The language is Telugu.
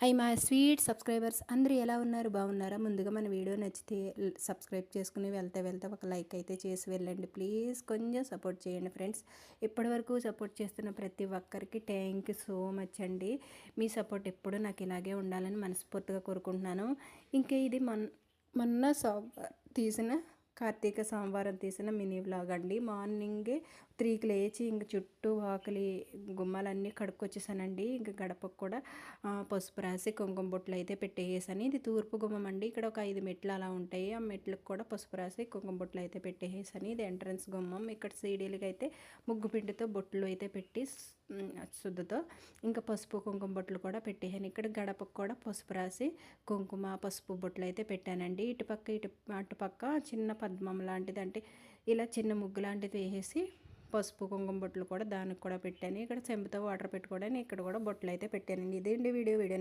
హై మా స్వీట్ సబ్స్క్రైబర్స్ అందరూ ఎలా ఉన్నారు? బాగున్నారా? ముందుగా మన వీడియో నచ్చితే సబ్స్క్రైబ్ చేసుకుని వెళ్తే వెళ్తే ఒక లైక్ అయితే చేసి వెళ్ళండి. ప్లీజ్ కొంచెం సపోర్ట్ చేయండి ఫ్రెండ్స్. ఇప్పటివరకు సపోర్ట్ చేస్తున్న ప్రతి ఒక్కరికి థ్యాంక్ యూ సో మచ్ అండి. మీ సపోర్ట్ ఎప్పుడూ నాకు ఇలాగే ఉండాలని మనస్ఫూర్తిగా కోరుకుంటున్నాను. ఇంకా ఇది మొన్న మొన్న తీసిన కార్తీక సోమవారం తీసిన మినీ వ్లాగ్ అండి. మార్నింగే త్రీకి లేచి ఇంక చుట్టూ ఆకలి గుమ్మాలన్నీ కడుక్కొచ్చేసానండి. ఇంక గడపకు కూడా పసుపు రాసి కుంకుమ బొట్లు అయితే పెట్టేసాను ఇది తూర్పు గుమ్మం అండి. ఇక్కడ ఒక ఐదు మెట్లు అలా ఉంటాయి. ఆ మెట్లకు కూడా పసుపు రాసి కుంకుమ బొట్లు అయితే పెట్టేసాను ఇది ఎంట్రన్స్ గుమ్మం. ఇక్కడ సీడీలకి అయితే ముగ్గు పిండితో బొట్లు అయితే పెట్టి శుద్ధతో ఇంకా పసుపు కుంకుమ బొట్లు కూడా పెట్టేసాను. ఇక్కడ గడపకు కూడా పసుపు రాసి కుంకుమ పసుపు బొట్లు అయితే పెట్టానండి. ఇటుపక్క ఇటు అటుపక్క చిన్న పద్మం లాంటిది అంటే ఇలా చిన్న ముగ్గు లాంటిది వేసేసి పసుపు కుంకుమ బొట్లు కూడా దానికి కూడా పెట్టాను. ఇక్కడ చెంబుతో వాటర్ పెట్టుకోవడానికి ఇక్కడ కూడా బొట్లు అయితే పెట్టానండి. ఇదేంటి వీడియో? వీడియో